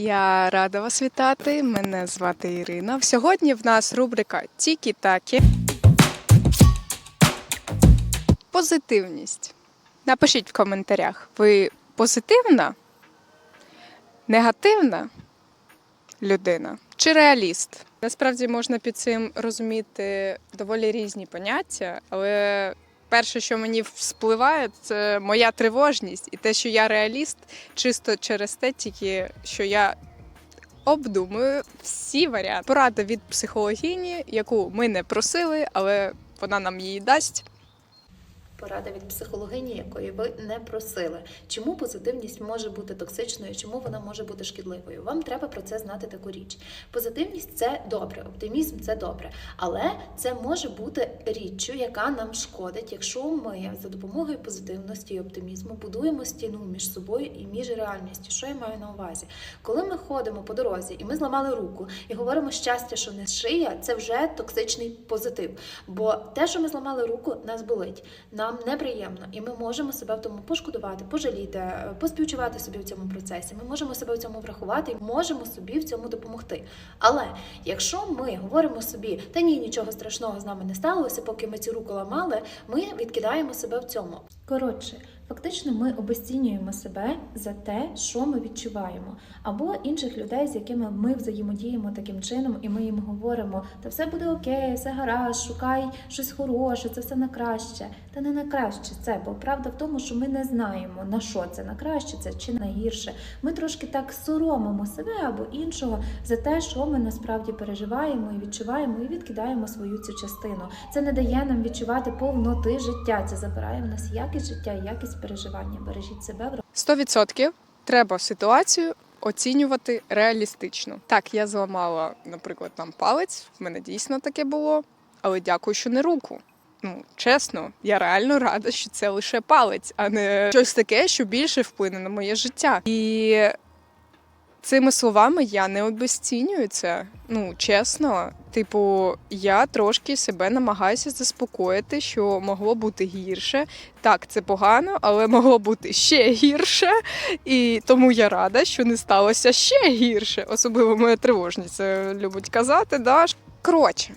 Я рада вас вітати. Мене звати Ірина. Сьогодні в нас рубрика Тікі-такі. Позитивність. Напишіть в коментарях, ви позитивна, негативна людина чи реаліст? Насправді можна під цим розуміти доволі різні поняття, але перше, що мені вспливає, це моя тривожність і те, що я реаліст, чисто через те, тільки що я обдумую всі варіанти. Порада від психологіні, яку ми не просили, але вона нам її дасть. Порада від психологині, якої ви не просили. Чому позитивність може бути токсичною, чому вона може бути шкідливою? Вам треба про це знати таку річ. Позитивність це добре, оптимізм це добре, але це може бути річчю, яка нам шкодить, якщо ми за допомогою позитивності і оптимізму будуємо стіну між собою і між реальністю. Що я маю на увазі? Коли ми ходимо по дорозі і ми зламали руку і говоримо щастя, що не шия, це вже токсичний позитив. Бо те, що ми зламали руку, нас болить. Нам неприємно, і ми можемо себе в тому пошкодувати, пожаліти, е, поспівчувати собі в цьому процесі. Ми можемо себе в цьому врахувати і можемо собі в цьому допомогти. Але якщо ми говоримо собі, та ні, нічого страшного з нами не сталося, поки ми цю руку ламали, ми відкидаємо себе в цьому. Коротше, фактично, ми обесцінюємо себе за те, що ми відчуваємо, або інших людей, з якими ми взаємодіємо таким чином, і ми їм говоримо: та все буде окей, все гаразд, шукай щось хороше, це все на краще. Та не на краще це, бо правда в тому, що ми не знаємо на що це на краще, це чи на гірше. Ми трошки так соромимо себе або іншого за те, що ми насправді переживаємо і відчуваємо, і відкидаємо свою цю частину. Це не дає нам відчувати повноти життя. Це забирає в нас якість життя і якість переживання. Бережіть себе 100% треба ситуацію оцінювати реалістично. Так, я зламала, наприклад, там палець, в мене дійсно таке було, але дякую, що не руку. Ну, чесно, я реально рада, що це лише палець, а не щось таке, що більше вплине на моє життя. І цими словами я не обесцінюю це. Ну, чесно, типу, я трошки себе намагаюся заспокоїти, що могло бути гірше. Так, це погано, але могло бути ще гірше. І тому я рада, що не сталося ще гірше. Особливо моя тривожність це любить казати. Да? Коротше,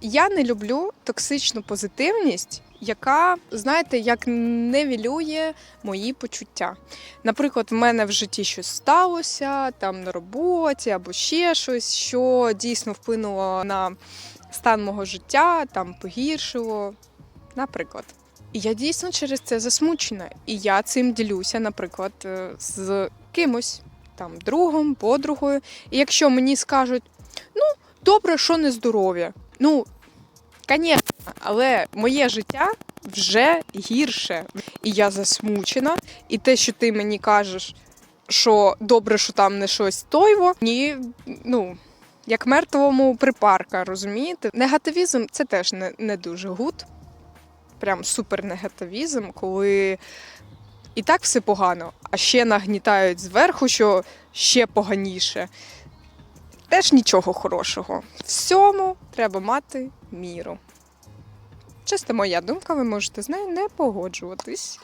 я не люблю токсичну позитивність, яка, знаєте, як невілює мої почуття. Наприклад, в мене в житті щось сталося, там на роботі або ще щось, що дійсно вплинуло на стан мого життя, там погіршило. Наприклад. І я дійсно через це засмучена. І я цим ділюся, наприклад, е, з кимось, там, другом, подругою. І якщо мені скажуть, ну, добре, що не здоров'я. Ну, звісно, але моє життя вже гірше. І я засмучена. І те, що ти мені кажеш, що добре, що там не щось тойво, ні, ну. Як мертвому припарка, розумієте? Негативізм це теж не, не дуже гуд. Прям супернегативізм, коли і так все погано, а ще нагнітають зверху, що ще поганіше. Теж нічого хорошого. Всьому треба мати міру. Чисто моя думка, ви можете з нею не погоджуватись.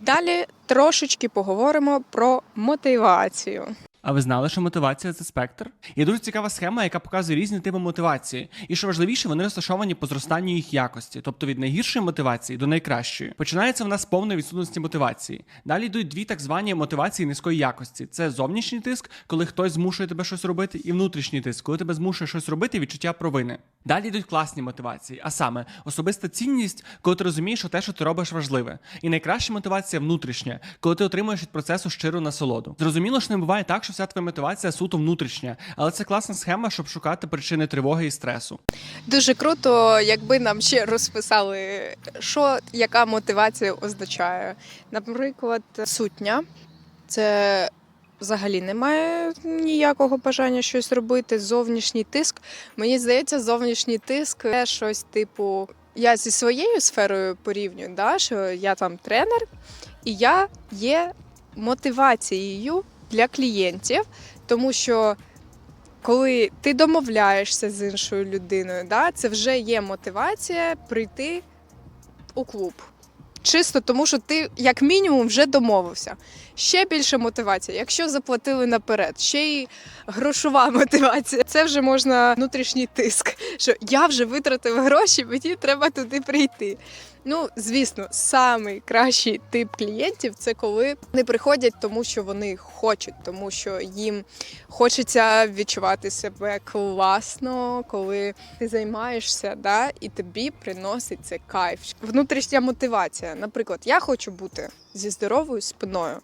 Далі трошечки поговоримо про мотивацію. А ви знали, що мотивація це спектр? Є дуже цікава схема, яка показує різні типи мотивації. І що важливіше, вони розташовані по зростанню їх якості, тобто від найгіршої мотивації до найкращої. Починається вона з повної відсутності мотивації. Далі йдуть дві так звані мотивації низької якості: це зовнішній тиск, коли хтось змушує тебе щось робити, і внутрішній тиск, коли тебе змушує щось робити, відчуття провини. Далі йдуть класні мотивації, а саме особиста цінність, коли ти розумієш, що те, що ти робиш, важливе. І найкраща мотивація внутрішня, коли ти отримуєш від процесу щиру насолоду. Зрозуміло, що не буває так, що вся твоя мотивація суто внутрішня, але це класна схема, щоб шукати причини тривоги і стресу. Дуже круто, якби нам ще розписали, що яка мотивація означає. Наприклад, сутня це взагалі немає ніякого бажання щось робити. Зовнішній тиск. Мені здається, зовнішній тиск це щось типу. Я зі своєю сферою порівнюю, да, що я там тренер, і я є мотивацією для клієнтів, тому що коли ти домовляєшся з іншою людиною, да, це вже є мотивація прийти у клуб. чисто тому, що ти як мінімум вже домовився. Ще більше мотивація, якщо заплатили наперед, ще й грошова мотивація. Це вже можна внутрішній тиск. Що я вже витратив гроші, мені треба туди прийти. Ну, звісно, самий кращий тип клієнтів це коли вони приходять, тому що вони хочуть, тому що їм хочеться відчувати себе класно, коли ти займаєшся, да, і тобі приносить це кайф. Внутрішня мотивація. Наприклад, я хочу бути зі здоровою спиною.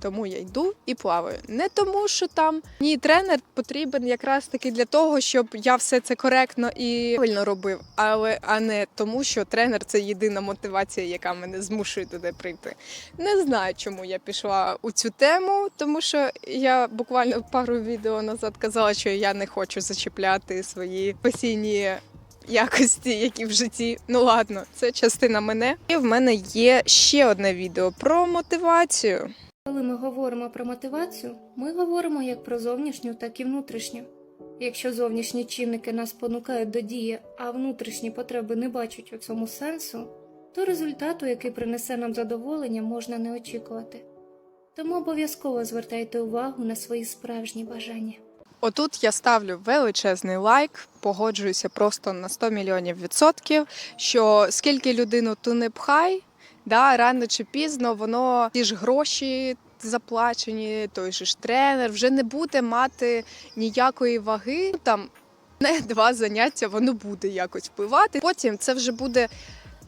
Тому я йду і плаваю. Не тому, що там мені тренер потрібен якраз таки для того, щоб я все це коректно і правильно робив, але а не тому, що тренер це єдина мотивація, яка мене змушує туди прийти. Не знаю, чому я пішла у цю тему, тому що я буквально пару відео назад казала, що я не хочу зачіпляти свої постійні якості, які в житті. Ну ладно, це частина мене. І в мене є ще одне відео про мотивацію. Коли ми говоримо про мотивацію, ми говоримо як про зовнішню, так і внутрішню. Якщо зовнішні чинники нас спонукають до дії, а внутрішні потреби не бачать у цьому сенсу, то результату, який принесе нам задоволення, можна не очікувати. Тому обов'язково звертайте увагу на свої справжні бажання. Отут я ставлю величезний лайк, погоджуюся просто на 100 мільйонів відсотків. Що скільки людину ту не пхай, да, рано чи пізно воно ті ж гроші заплачені, той же ж тренер вже не буде мати ніякої ваги. Ну, Там не два заняття, воно буде якось впливати. Потім це вже буде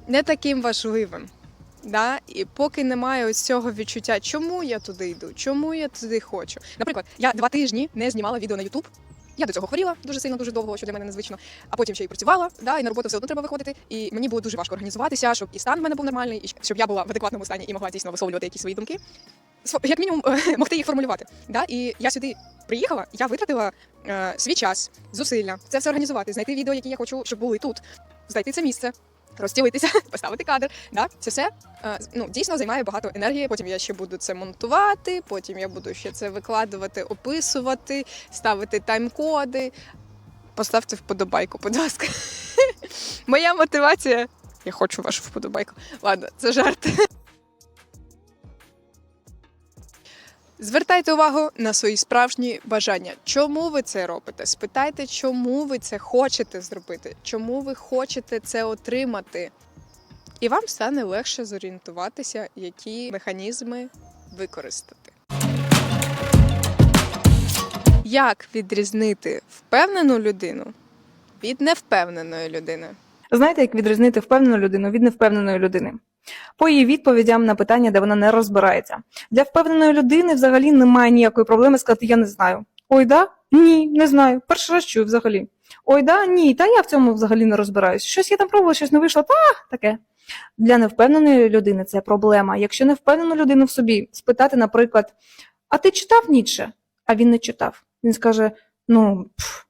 не таким важливим. Да? І поки немає ось цього відчуття, чому я туди йду, чому я туди хочу. Наприклад, я два тижні не знімала відео на YouTube. Я до цього хворіла дуже сильно, дуже довго, що для мене незвично. А потім ще й працювала, да, і на роботу все одно треба виходити. І мені було дуже важко організуватися, щоб і стан в мене був нормальний, і щоб я була в адекватному стані і могла дійсно висловлювати якісь свої думки. Як мінімум, могти їх формулювати. Да? І я сюди приїхала, я витратила е, свій час, зусилля, це все організувати, знайти відео, які я хочу, щоб були тут, знайти це місце, розцілитися, поставити кадр. Да? Це все е, ну, дійсно займає багато енергії. Потім я ще буду це монтувати, потім я буду ще це викладувати, описувати, ставити тайм-коди. Поставте вподобайку, будь ласка. Моя мотивація. Я хочу вашу вподобайку. Ладно, це жарт. Звертайте увагу на свої справжні бажання. Чому ви це робите? Спитайте, чому ви це хочете зробити, чому ви хочете це отримати. І вам стане легше зорієнтуватися, які механізми використати. Як відрізнити впевнену людину від невпевненої людини? Знаєте, як відрізнити впевнену людину від невпевненої людини? По її відповідям на питання, де вона не розбирається. Для впевненої людини взагалі немає ніякої проблеми сказати Я не знаю. Ой, да? Ні, не знаю. Перший раз чую взагалі. Ой, да, ні, та я в цьому взагалі не розбираюсь. Щось я там пробувала, щось не вийшло, та таке. Для невпевненої людини це проблема. Якщо невпевнену людину в собі спитати, наприклад, а ти читав Ніцше? А він не читав. Він скаже: ну, пф,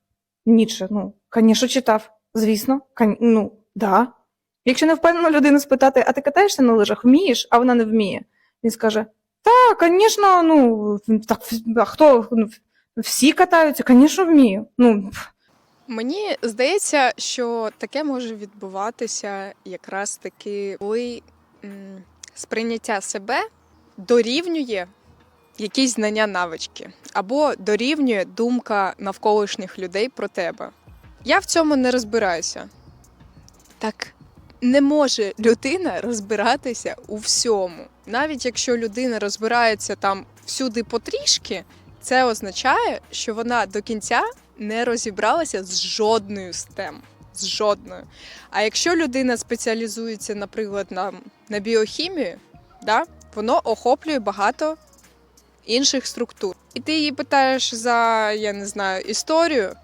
Ніцше, ну, звісно, читав. Звісно, ну, да. Якщо не впевнену людину спитати, а ти катаєшся на лижах, вмієш, а вона не вміє. Він скаже: Так, звісно, ну так а хто ну, всі катаються, звісно, вмію. Ну Мені здається, що таке може відбуватися якраз таки, коли м, сприйняття себе дорівнює якісь знання навички, або дорівнює думка навколишніх людей про тебе. Я в цьому не розбираюся. Так не може людина розбиратися у всьому. Навіть якщо людина розбирається там всюди потрішки, це означає, що вона до кінця не розібралася з жодною з тем. З жодною. А якщо людина спеціалізується, наприклад, на, на біохімію, да, воно охоплює багато інших структур. І ти її питаєш за, я не знаю, історію,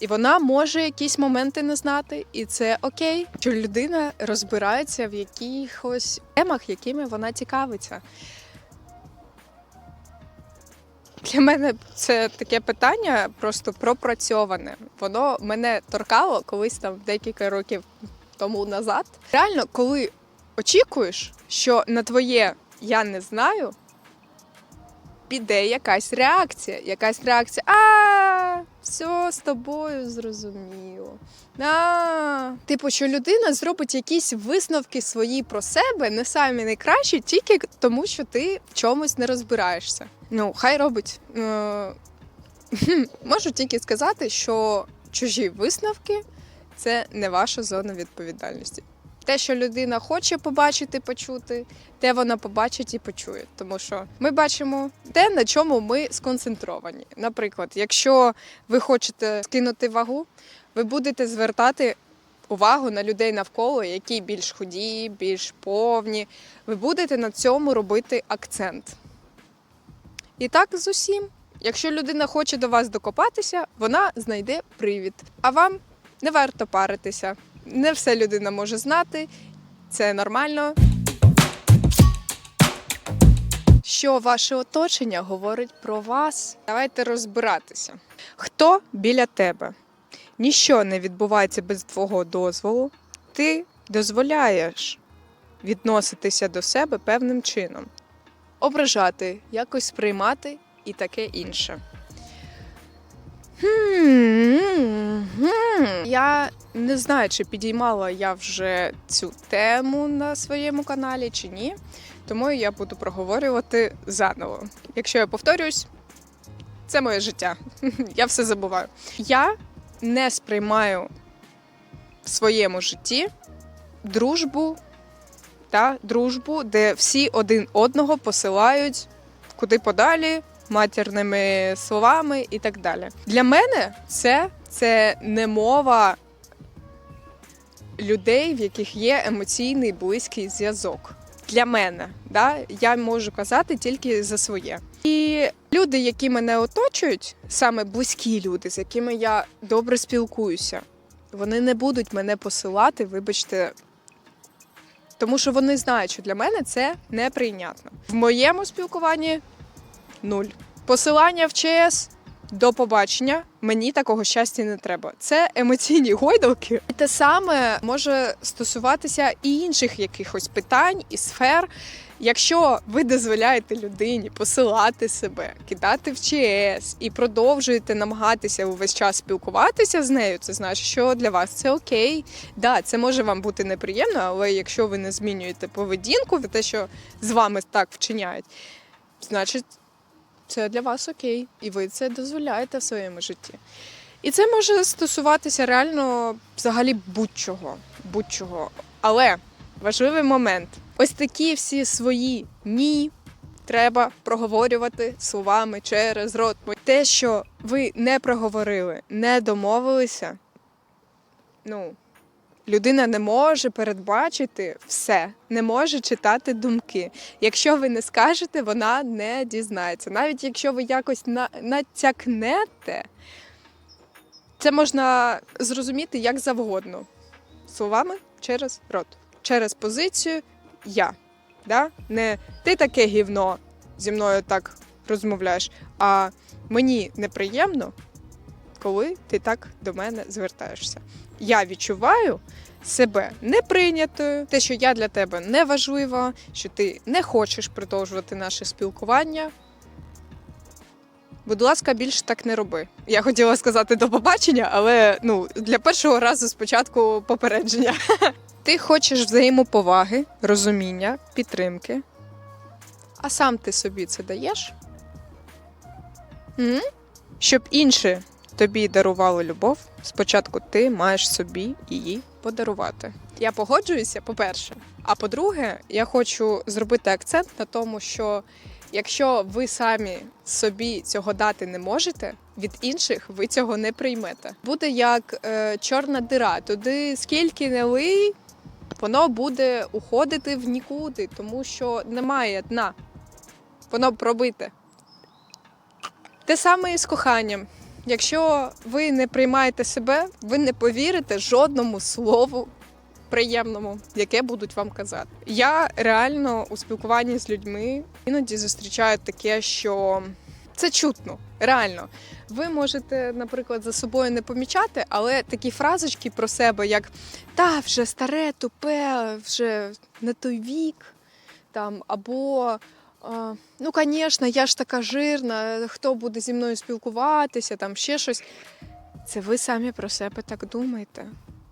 і вона може якісь моменти не знати, і це окей, що людина розбирається в якихось темах, якими вона цікавиться. Для мене це таке питання просто пропрацьоване. Воно мене торкало колись там декілька років тому назад. Реально, коли очікуєш, що на твоє я не знаю, піде якась реакція. Якась реакція. А все з тобою зрозуміло. А, типу, що людина зробить якісь висновки свої про себе, не самі найкращі, тільки тому, що ти в чомусь не розбираєшся. Ну, хай робить. Е, Можу тільки сказати, що чужі висновки це не ваша зона відповідальності. Те, що людина хоче побачити, почути, те вона побачить і почує. Тому що ми бачимо те, на чому ми сконцентровані. Наприклад, якщо ви хочете скинути вагу, ви будете звертати увагу на людей навколо, які більш худі, більш повні. Ви будете на цьому робити акцент. І так з усім. Якщо людина хоче до вас докопатися, вона знайде привід. А вам не варто паритися. Не все людина може знати, це нормально. Що ваше оточення говорить про вас? Давайте розбиратися. Хто біля тебе? Ніщо не відбувається без твого дозволу. Ти дозволяєш відноситися до себе певним чином, ображати, якось сприймати і таке інше. Хм. Я не знаю, чи підіймала я вже цю тему на своєму каналі чи ні, тому я буду проговорювати заново. Якщо я повторюсь, це моє життя. Я все забуваю. Я не сприймаю в своєму житті дружбу та дружбу, де всі один одного посилають куди подалі, матірними словами і так далі. Для мене це, це не мова людей, в яких є емоційний близький зв'язок. Для мене, да, я можу казати тільки за своє. І люди, які мене оточують, саме близькі люди, з якими я добре спілкуюся, вони не будуть мене посилати, вибачте, тому що вони знають, що для мене це неприйнятно. В моєму спілкуванні нуль. Посилання в ЧС до побачення. Мені такого щастя не треба. Це емоційні гойдалки. І те саме може стосуватися і інших якихось питань і сфер. Якщо ви дозволяєте людині посилати себе, кидати в ЧС і продовжуєте намагатися увесь час спілкуватися з нею, це значить, що для вас це окей. Да, це може вам бути неприємно, але якщо ви не змінюєте поведінку, те, що з вами так вчиняють, значить це для вас окей, і ви це дозволяєте в своєму житті. І це може стосуватися реально взагалі будь-чого. будь-чого. Але важливий момент: ось такі всі свої ні треба проговорювати словами через рот. Те, що ви не проговорили, не домовилися, ну. Людина не може передбачити все, не може читати думки. Якщо ви не скажете, вона не дізнається. Навіть якщо ви якось на- натякнете, це можна зрозуміти як завгодно. Словами через рот, через позицію я. Да? Не ти таке гівно зі мною так розмовляєш, а мені неприємно, коли ти так до мене звертаєшся. Я відчуваю себе неприйнятою, те, що я для тебе не важлива, що ти не хочеш продовжувати наше спілкування. Будь ласка, більше так не роби. Я хотіла сказати до побачення, але ну, для першого разу спочатку попередження. Ти хочеш взаємоповаги, розуміння, підтримки. А сам ти собі це даєш? Щоб інші тобі дарували любов, спочатку ти маєш собі її подарувати. Я погоджуюся, по-перше. А по-друге, я хочу зробити акцент на тому, що якщо ви самі собі цього дати не можете, від інших ви цього не приймете. Буде як е, чорна дира, туди скільки не лий, воно буде уходити в нікуди, тому що немає дна. Воно пробите. Те саме і з коханням. Якщо ви не приймаєте себе, ви не повірите жодному слову приємному, яке будуть вам казати. Я реально у спілкуванні з людьми іноді зустрічаю таке, що це чутно. Реально, ви можете, наприклад, за собою не помічати, але такі фразочки про себе, як та вже старе, тупе, вже не той вік, там або ну, звісно, я ж така жирна, хто буде зі мною спілкуватися, там ще щось. Це ви самі про себе так думаєте.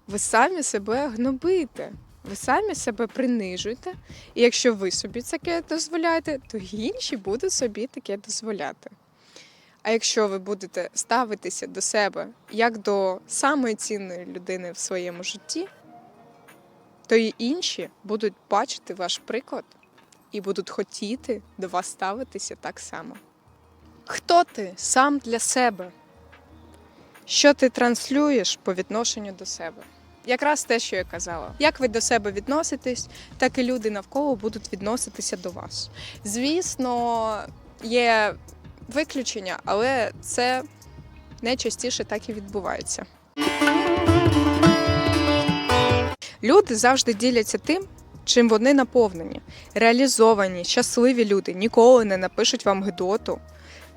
Ви самі себе гнобите, ви самі себе принижуєте. І якщо ви собі таке дозволяєте, то інші будуть собі таке дозволяти. А якщо ви будете ставитися до себе як до самої цінної людини в своєму житті, то і інші будуть бачити ваш приклад і будуть хотіти до вас ставитися так само. Хто ти сам для себе? Що ти транслюєш по відношенню до себе? Якраз те, що я казала. Як ви до себе відноситесь, так і люди навколо будуть відноситися до вас. Звісно, є виключення, але це найчастіше так і відбувається. Люди завжди діляться тим, чим вони наповнені. Реалізовані, щасливі люди ніколи не напишуть вам гидоту,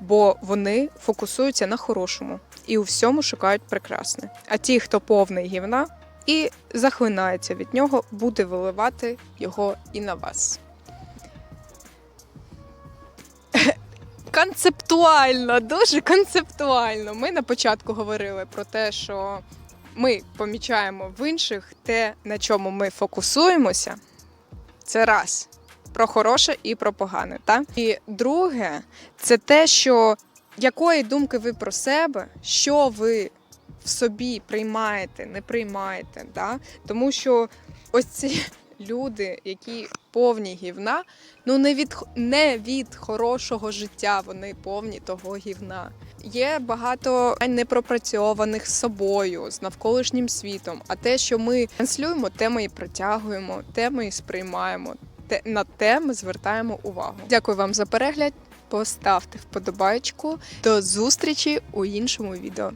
бо вони фокусуються на хорошому і у всьому шукають прекрасне. А ті, хто повний гівна і захлинається від нього, буде виливати його і на вас. Концептуально, дуже концептуально. Ми на початку говорили про те, що ми помічаємо в інших те, на чому ми фокусуємося. Це раз про хороше і про погане. Та? І друге, це те, що якої думки ви про себе, що ви в собі приймаєте, не приймаєте. Да? Тому що ось ці люди, які повні гівна, ну не від, не від хорошого життя, вони повні того гівна. Є багато непропрацьованих з собою, з навколишнім світом. А те, що ми транслюємо, те ми і притягуємо, те ми і сприймаємо, те, на те ми звертаємо увагу. Дякую вам за перегляд. Поставте вподобайку. До зустрічі у іншому відео.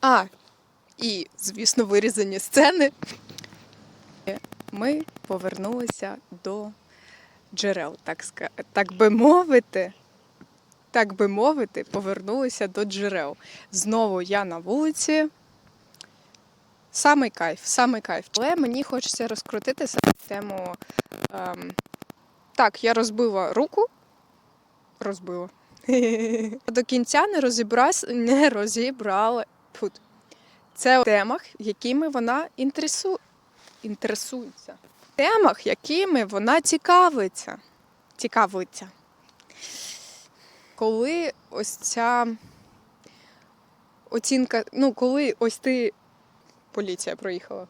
А, і, звісно, вирізані сцени. Ми повернулися до джерел, так, так би мовити. Так би мовити, повернулися до джерел. Знову я на вулиці. Самий кайф, самий кайф. Але мені хочеться розкрутити саме тему. Ем... Так, я розбила руку. Розбила. До кінця не розібралась, не розібрала. Фу. Це в темах, якими вона інтересу... інтересується. В темах, якими вона цікавиться. Цікавиться. Коли ось ця оцінка, ну, коли ось ти. Поліція проїхала.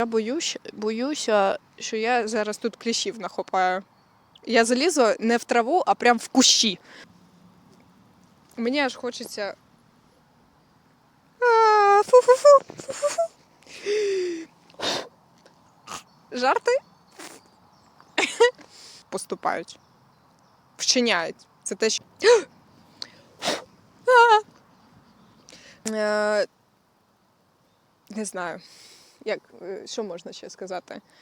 Я боюсь, боюся, що я зараз тут кліщів нахопаю. Я залізла не в траву, а прям в кущі. Мені аж хочеться. Фу-фу-фу. фу-фу-фу. Жарти поступають. Вчиняють. Це те, що. Е, Не знаю. Як, е, що можна ще сказати?